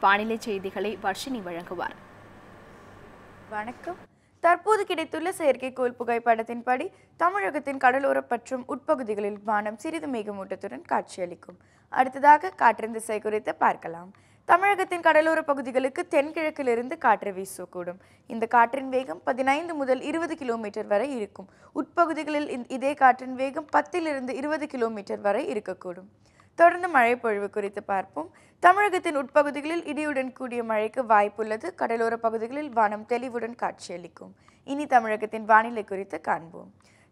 வானிலை செய்திகளை வர்ஷினி வழங்குவார். வணக்கம். தற்போது கிடைத்துள்ள செயற்கைக்கோள் புகைப்படத்தின்படி தமிழகத்தின் கடலோர மற்றும் உட்பகுதிகளில் வானம் சிறிது மேகமூட்டத்துடன் காட்சியளிக்கும். அடுத்ததாக காற்றின் திசை குறித்து பார்க்கலாம். தமிழகத்தின் கடலோர பகுதிகளுக்கு தென்கிழக்கிலிருந்து காற்று வீசக்கூடும். இந்த காற்றின் வேகம் பதினைந்து முதல் இருபது கிலோமீட்டர் வரை இருக்கும். உட்பகுதிகளில் இதே காற்றின் வேகம் பத்திலிருந்து இருபது கிலோமீட்டர் வரை இருக்கக்கூடும். தொடர்ந்து மழை பொழிவு குறித்து பார்ப்போம். தமிழகத்தின் உட்பகுதிகளில் இடியுடன் கூடிய மழைக்கு வாய்ப்புள்ளது. கடலோர பகுதிகளில் வானம் தெளிவுடன் காட்சியளிக்கும். இனி தமிழகத்தின் வானிலை குறித்து காண்போம்.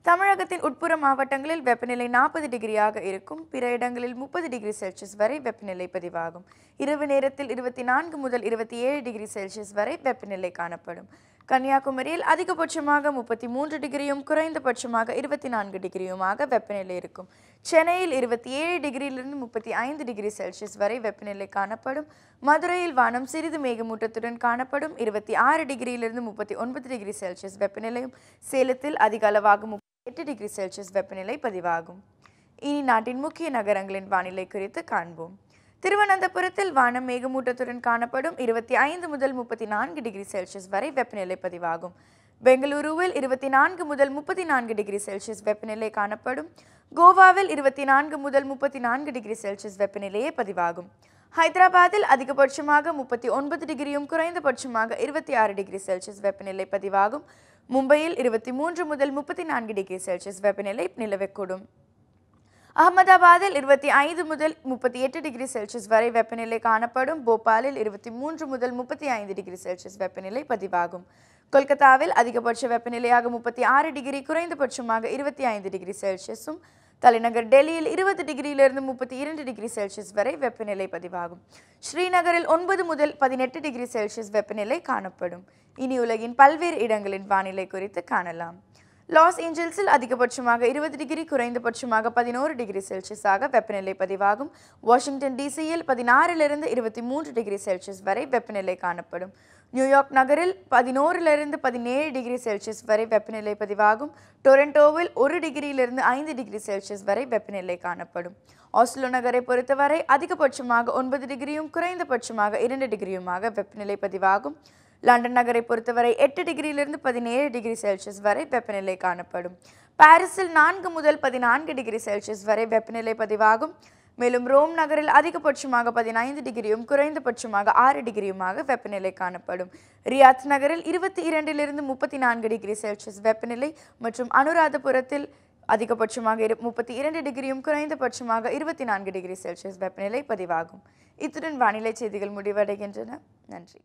தமிழகத்தின் உட்புற மாவட்டங்களில் வெப்பநிலை நாற்பது டிகிரியாக இருக்கும். பிற இடங்களில் முப்பது டிகிரி செல்சியஸ் வரை வெப்பநிலை பதிவாகும். இரவு நேரத்தில் இருபத்தி நான்கு முதல் இருபத்தி ஏழு டிகிரி செல்சியஸ் வரை வெப்பநிலை காணப்படும். கன்னியாகுமரியில் அதிகபட்சமாக முப்பத்தி மூன்று டிகிரியும் குறைந்தபட்சமாக இருபத்தி நான்கு டிகிரியுமாக வெப்பநிலை இருக்கும். சென்னையில் இருபத்தி ஏழு டிகிரியிலிருந்து முப்பத்தி ஐந்து டிகிரி செல்சியஸ் வரை வெப்பநிலை காணப்படும். மதுரையில் வானம் சிறிது மேகமூட்டத்துடன் காணப்படும். இருபத்தி ஆறு டிகிரியிலிருந்து முப்பத்தி ஒன்பது டிகிரி செல்சியஸ் வெப்பநிலையும் சேலத்தில் அதிக அளவாக முப்பத்தி எட்டு டிகிரி செல்சியஸ் வெப்பநிலை பதிவாகும். இனி நாட்டின் முக்கிய நகரங்களின் வானிலை குறித்து காண்போம். திருவனந்தபுரத்தில் வானம் மேகமூட்டத்துடன் காணப்படும் இருபத்தி ஐந்து முதல் முப்பத்தி நான்கு டிகிரி செல்சியஸ் வரை வெப்பநிலை பதிவாகும். பெங்களூருவில் இருபத்தி நான்கு முதல் முப்பத்தி நான்கு டிகிரி செல்சியஸ் வெப்பநிலை காணப்படும். கோவாவில் இருபத்தி நான்கு முதல் முப்பத்தி நான்கு டிகிரி செல்சியஸ் வெப்பநிலையே பதிவாகும். ஹைதராபாத்தில் அதிகபட்சமாக முப்பத்தி ஒன்பது டிகிரியும் குறைந்தபட்சமாக இருபத்தி ஆறு டிகிரி செல்சியஸ் வெப்பநிலை பதிவாகும். மும்பையில் இருபத்தி மூன்று முதல் முப்பத்தி நான்கு டிகிரி செல்சியஸ் வெப்பநிலை நிலவக்கூடும். அகமதாபாத்தில் இருபத்தி ஐந்து முதல் முப்பத்தி எட்டு டிகிரி செல்சியஸ் வரை வெப்பநிலை காணப்படும். போபாலில் இருபத்தி மூன்று முதல் முப்பத்தி ஐந்து டிகிரி செல்சியஸ் வெப்பநிலை பதிவாகும். கொல்கத்தாவில் அதிகபட்ச வெப்பநிலையாக முப்பத்தி ஆறு டிகிரி குறைந்தபட்சமாக இருபத்தி ஐந்து டிகிரி செல்சியஸும். தலைநகர் டெல்லியில் இருபது டிகிரியிலிருந்து முப்பத்தி இரண்டு டிகிரி செல்சியஸ் வரை வெப்பநிலை பதிவாகும். ஸ்ரீநகரில் ஒன்பது முதல் பதினெட்டு டிகிரி செல்சியஸ் வெப்பநிலை காணப்படும். இனி உலகின் பல்வேறு இடங்களின் வானிலை குறித்து காணலாம். லாஸ் ஏஞ்சல்ஸில் அதிகபட்சமாக இருபது டிகிரி குறைந்தபட்சமாக பதினோரு டிகிரி செல்சியஸாக வெப்பநிலை பதிவாகும். வாஷிங்டன் டிசியில் பதினாறிலிருந்து இருபத்தி மூன்று டிகிரி செல்சியஸ் வரை வெப்பநிலை காணப்படும். நியூயார்க் நகரில் பதினோரிலிருந்து பதினேழு டிகிரி செல்சியஸ் வரை வெப்பநிலை பதிவாகும். டொரண்டோவில் ஒரு டிகிரியிலிருந்து ஐந்து டிகிரி செல்சியஸ் வரை வெப்பநிலை காணப்படும். ஆஸ்லோ நகரை பொறுத்தவரை அதிகபட்சமாக ஒன்பது டிகிரியும் குறைந்தபட்சமாக இரண்டு டிகிரியுமாக வெப்பநிலை பதிவாகும். லண்டன் நகரை பொறுத்தவரை எட்டு டிகிரியிலிருந்து பதினேழு டிகிரி செல்சியஸ் வரை வெப்பநிலை காணப்படும். பாரிஸில் நான்கு முதல் பதினான்கு டிகிரி செல்சியஸ் வரை வெப்பநிலை பதிவாகும். மேலும் ரோம் நகரில் அதிகபட்சமாக பதினைந்து டிகிரியும் குறைந்தபட்சமாக ஆறு டிகிரியுமாக வெப்பநிலை காணப்படும். ரியாத் நகரில் இருபத்தி இரண்டிலிருந்து முப்பத்தி நான்கு டிகிரி செல்சியஸ் வெப்பநிலை மற்றும் அனுராதபுரத்தில் அதிகபட்சமாக இரு முப்பத்தி இரண்டு டிகிரியும் குறைந்தபட்சமாக இருபத்தி நான்கு டிகிரி செல்சியஸ் வெப்பநிலை பதிவாகும். இத்துடன் வானிலை செய்திகள் முடிவடைகின்றன. நன்றி.